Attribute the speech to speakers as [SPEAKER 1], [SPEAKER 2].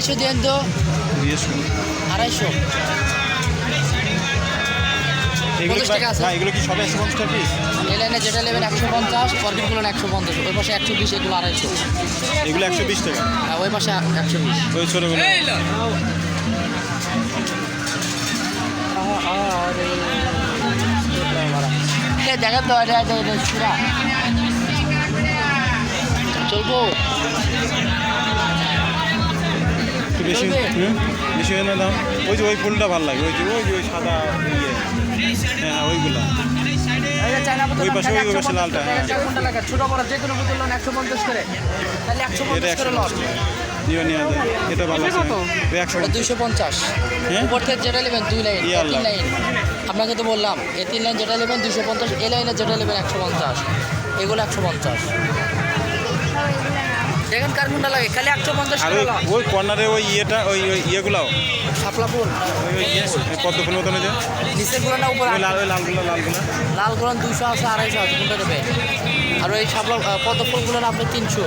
[SPEAKER 1] আড়াইশো দেন তো আড়াইশো
[SPEAKER 2] এগুলো
[SPEAKER 1] পঞ্চাশ টাকা আছে।
[SPEAKER 2] হ্যাঁ এগুলো কি সবাই একশো পঞ্চাশ পিস
[SPEAKER 1] এই লাইনে যেটা নেবেন একশো পঞ্চাশ একশো পঞ্চাশ ওই পাশে একশো বিশ এগুলো আড়াইশো
[SPEAKER 2] এগুলো একশো বিশ টাকা
[SPEAKER 1] ওই পাশে একশো বিশ
[SPEAKER 2] ওই ছোটোগুলো
[SPEAKER 1] হ্যাঁ দেখেন তো চলবো
[SPEAKER 2] একটু বেশি বেশি হয় না দাম ওই যে ওই ফুলটা ভালো লাগে। ওই যে ওই যে ওই সাদা ইয়ে। হ্যাঁ হ্যাঁ ওইগুলা।
[SPEAKER 1] এই যে চায়না বোতল
[SPEAKER 2] ওই পাশে,
[SPEAKER 1] দাম
[SPEAKER 2] ওই পাশে লালটা, হ্যাঁ।
[SPEAKER 1] চার ঘণ্টা লাগে। ছোট বড় যে কোনো বোতল লোন একশো পঞ্চাশ করে। তাহলে একশো
[SPEAKER 2] এটা
[SPEAKER 1] পঞ্চাশ করে লস
[SPEAKER 2] পঞ্চাশ টাকা নিয়ে নিয়ে যায় এটা ভালো আছে। ওই একশো
[SPEAKER 1] দুইশো পঞ্চাশ? উপর থেকে যেটা নেবেন দুই লাইন
[SPEAKER 2] ই
[SPEAKER 1] এই
[SPEAKER 2] আল্লাহ।
[SPEAKER 1] তিন লাইন। আপনাকে তো বললাম এ তিন লাইন যেটা নেবেন দুইশো পঞ্চাশ এ লাইনে যেটা নেবেন একশো পঞ্চাশ। এগুলো একশো পঞ্চাশ। দেখেন কার কোনটা লাগে খালি একশো পঞ্চাশ
[SPEAKER 2] আর ওই
[SPEAKER 1] লস
[SPEAKER 2] ওই কর্নারে ওই ইয়েটা ওই ওই ইয়েগুলাও।
[SPEAKER 1] শাপলা ফুল
[SPEAKER 2] ওই ওই ইয়ে পদ্ম ফুল মতন ওই যে।
[SPEAKER 1] নিচেরগুলো না উপর
[SPEAKER 2] ওই লাল ওই লালগুলো লালগুলো
[SPEAKER 1] লালগুলো। দুইশো আছে আড়াইশো আছে কোনটা দেবে? আর ওই শাপলা আহ, পদ্ম ফুলগুলো না আপনি তিনশো।